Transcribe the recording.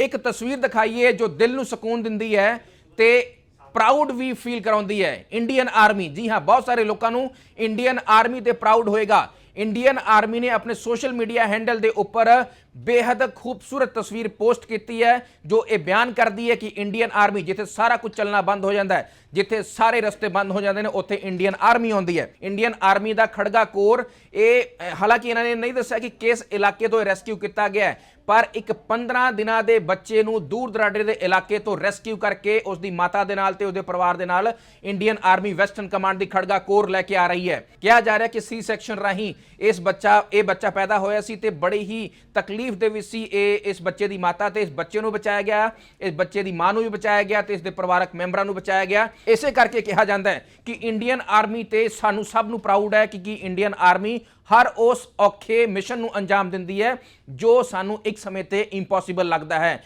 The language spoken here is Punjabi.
ਇੱਕ ਤਸਵੀਰ ਦਿਖਾਈਏ ਜੋ ਦਿਲ ਨੂੰ ਸਕੂਨ ਦਿੰਦੀ ਹੈ ਤੇ ਪ੍ਰਾਊਡ ਵੀ ਫੀਲ ਕਰਾਉਂਦੀ ਹੈ। ਇੰਡੀਅਨ ਆਰਮੀ ਜੀ ਹਾਂ, ਬਹੁਤ ਸਾਰੇ ਲੋਕਾਂ ਨੂੰ ਇੰਡੀਅਨ ਆਰਮੀ ਤੇ ਪ੍ਰਾਊਡ ਹੋਏਗਾ। ਇੰਡੀਅਨ ਆਰਮੀ ਨੇ ਆਪਣੇ ਸੋਸ਼ਲ ਮੀਡੀਆ ਹੈਂਡਲ ਦੇ ਉੱਪਰ ਬੇहद ਖੂਬਸੂਰਤ ਤਸਵੀਰ ਪੋਸਟ ਕੀਤੀ ਹੈ, ਜੋ ਇਹ ਬਿਆਨ ਕਰਦੀ ਹੈ ਕਿ ਇੰਡੀਅਨ ਆਰਮੀ ਜਿੱਥੇ ਸਾਰਾ ਕੁਝ ਚੱਲਣਾ ਬੰਦ ਹੋ ਜਾਂਦਾ ਹੈ, ਜਿੱਥੇ ਸਾਰੇ ਰਸਤੇ ਬੰਦ ਹੋ ਜਾਂਦੇ ਨੇ, ਉੱਥੇ ਇੰਡੀਅਨ ਆਰਮੀ ਆਉਂਦੀ ਹੈ। ਇੰਡੀਅਨ ਆਰਮੀ ਦਾ ਖੜਗਾ ਕੋਰ, ਇਹ ਹਾਲਾਂਕਿ ਇਹਨਾਂ ਨੇ ਨਹੀਂ ਦੱਸਿਆ ਕਿ ਕਿਸ ਇਲਾਕੇ ਤੋਂ ਰੈਸਕਿਊ ਕੀਤਾ ਗਿਆ ਪਰ ਇੱਕ 15 ਦਿਨਾਂ ਦੇ ਬੱਚੇ ਨੂੰ ਦੂਰ ਦਰਾਡੇ ਦੇ ਇਲਾਕੇ ਤੋਂ ਰੈਸਕਿਊ ਕਰਕੇ ਉਸ ਦੀ ਮਾਤਾ ਦੇ ਨਾਲ ਤੇ ਉਹਦੇ ਪਰਿਵਾਰ ਦੇ ਨਾਲ ਇੰਡੀਅਨ ਆਰਮੀ ਵੈਸਟਰਨ ਕਮਾਂਡ ਦੀ ਖੜਗਾ ਕੋਰ ਲੈ ਕੇ ਆ ਰਹੀ ਹੈ। ਕਿਹਾ ਜਾ ਰਿਹਾ ਕਿ ਸੀ ਸੈਕਸ਼ਨ ਰਾਹੀਂ ਇਸ ਬੱਚਾ, ਇਹ ਬੱਚਾ ਪੈਦਾ ਹੋਇਆ ਸੀ ਤੇ ਬੜੀ ਹੀ ਤਕਲੀਫ ਦੇ ਵਿੱਚ ਸੀ ਇਹ, ਇਸ ਬੱਚੇ ਦੀ ਮਾਤਾ ਤੇ ਇਸ ਬੱਚੇ ਨੂੰ ਬਚਾਇਆ ਗਿਆ, ਇਸ ਬੱਚੇ ਦੀ ਮਾਂ ਨੂੰ ਵੀ ਬਚਾਇਆ ਗਿਆ ਤੇ ਇਸ ਦੇ ਪਰਿਵਾਰਕ ਮੈਂਬਰਾਂ ਨੂੰ ਬਚਾਇਆ ਗਿਆ। ਇਸੇ ਕਰਕੇ ਕਿਹਾ ਜਾਂਦਾ ਹੈ ਕਿ ਇੰਡੀਅਨ ਆਰਮੀ ਤੇ ਸਾਨੂੰ ਸਭ ਨੂੰ ਪ੍ਰਾਊਡ ਹੈ ਕਿ ਕਿ ਇੰਡੀਅਨ ਆਰਮੀ ਹਰ ਉਸ ਔਖੇ ਮਿਸ਼ਨ ਨੂੰ ਅੰਜਾਮ ਦਿੰਦੀ ਹੈ ਜੋ ਸਾਨੂੰ ਇੱਕ ਸਮੇਂ ਤੇ ਇੰਪੋਸੀਬਲ ਲੱਗਦਾ ਹੈ।